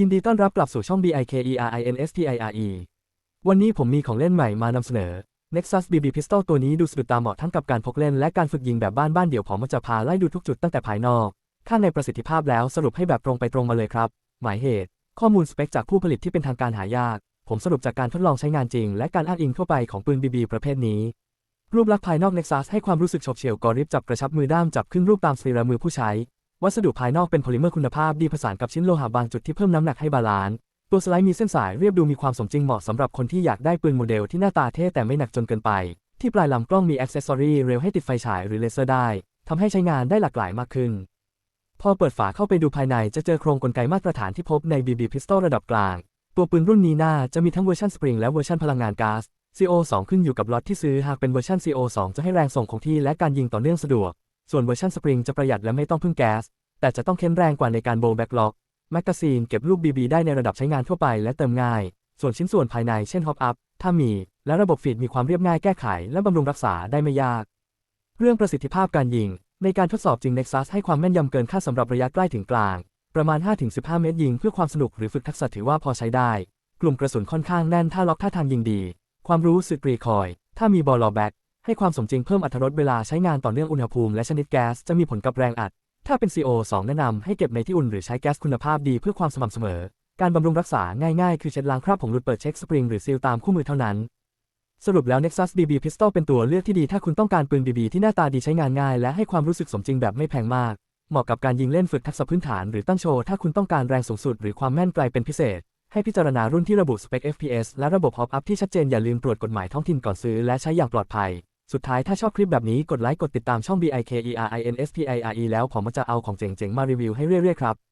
ยินดีต้อนรับกลับสู่ช่อง BIKERINSTIRE วันนี้ผมมีของเล่นใหม่มานำเสนอ Nexus BB Pistol ตัวนี้ดูสะดุดตาเหมาะทั้งกับการพกเล่นและการฝึกยิงแบบบ้านๆเดี๋ยวผมจะพาไล่ดูทุกจุดตั้งแต่ภายนอก ข้างในประสิทธิภาพแล้วสรุปให้แบบตรงไปตรงมาเลยครับ หมายเหตุ ข้อมูลสเปคจากผู้ผลิตที่เป็นทางการหายาก ผมสรุปจากการทดลองใช้งานจริง และการอ้างอิงทั่วไปของปืน BB ประเภทนี้ รูปลักษณ์ภายนอก Nexus ให้ความรู้สึกฉบเฉี่ยวกอริบจับกระชับมือด้ามจับขึ้นรูปตามสรีระมือผู้ใช้ วัสดุภายนอกเป็นโพลิเมอร์คุณภาพดีผสานกับชิ้นโลหะบางจุดที่เพิ่มน้ำหนักให้บาลานซ์ตัวสไลด์มีเส้นสายเรียบดูมีความสมจริงเหมาะสำหรับคนที่อยากได้ปืนโมเดลที่หน้าตาเท่แต่ไม่หนักจนเกินไป ที่ปลายลำกล้องมีอ็อกเซสซอรีเร็วให้ติดไฟฉายหรือเลเซอร์ได้ทำให้ใช้งานได้หลากหลายมากขึ้น พอเปิดฝาเข้าไปดูภายในจะเจอโครงกลไกมาตรฐานที่พบใน BB Pistol ระดับกลาง ตัวปืนรุ่นนี้น่าจะมีทั้งเวอร์ชันสปริงและเวอร์ชันพลังงานก๊าซ CO2 ขึ้นอยู่กับล็อตที่ซื้อหากเป็นเวอร์ชัน CO2 จะให้แรงส่งคงที่และการยิงต่อเนื่องสะดวก ส่วนเวอร์ชันสปริงจะประหยัดและไม่ต้องพึ่งแก๊ส แต่จะต้องเข้มแรงกว่าในการโบว์แบ็กล็อก แมกกาซีนเก็บลูก BB ได้ในระดับใช้งานทั่วไปและเติมง่าย ส่วนชิ้นส่วนภายในเช่นฮอปอัพ ถ้ามี และระบบฟีดมีความเรียบง่ายแก้ไข และบำรุงรักษาได้ไม่ยาก เรื่องประสิทธิภาพการยิง ในการทดสอบจริง Nexus ให้ความแม่นยำเกินค่าสำหรับระยะใกล้ถึงกลาง ประมาณ 5-15 เมตรยิงเพื่อความสนุกหรือฝึกทักษะถือว่าพอใช้ได้ กลุ่มกระสุนค่อนข้างแน่นถ้าล็อกท่าทางยิงดี ความรู้สึกรีคอย ถ้ามีบอลลอแบ็ก ให้ความสมจริงเพิ่มอรรถรสเวลาใช้งานต่อเนื่องอุณหภูมิและชนิดแก๊สจะมีผลกับแรงอัด ถ้าเป็น CO2 แนะนำให้เก็บในที่อุ่นหรือใช้แก๊สคุณภาพดีเพื่อความสม่ำเสมอ การบำรุงรักษาง่ายๆ คือเช็ดล้างคราบผงหลุดเปิดเช็คสปริงหรือซีลตามคู่มือเท่านั้น สรุปแล้ว Nexus BB Pistol เป็นตัวเลือกที่ดีถ้าคุณต้องการปืน BB ที่หน้าตาดีใช้งานง่าย และให้ความรู้สึกสมจริงแบบไม่แพงมาก เหมาะกับการยิงเล่นฝึกทักษะพื้นฐานหรือตั้งโชว์ถ้าคุณต้องการแรงสูงสุดหรือความแม่นไกลเป็นพิเศษให้พิจารณารุ่นที่ระบุสเปค FPS และระบบ Hop Up ที่ชัดเจนอย่าลืมตรวจกฎหมายท้องถิ่นก่อนซื้อและใช้อย่างปลอดภัย สุดท้ายถ้าชอบคลิปแบบนี้กดไลค์กดติดตามช่อง BIKERINSPIRE แล้วผมจะเอาของเจ๋งๆ มารีวิวให้เรื่อยๆ ครับ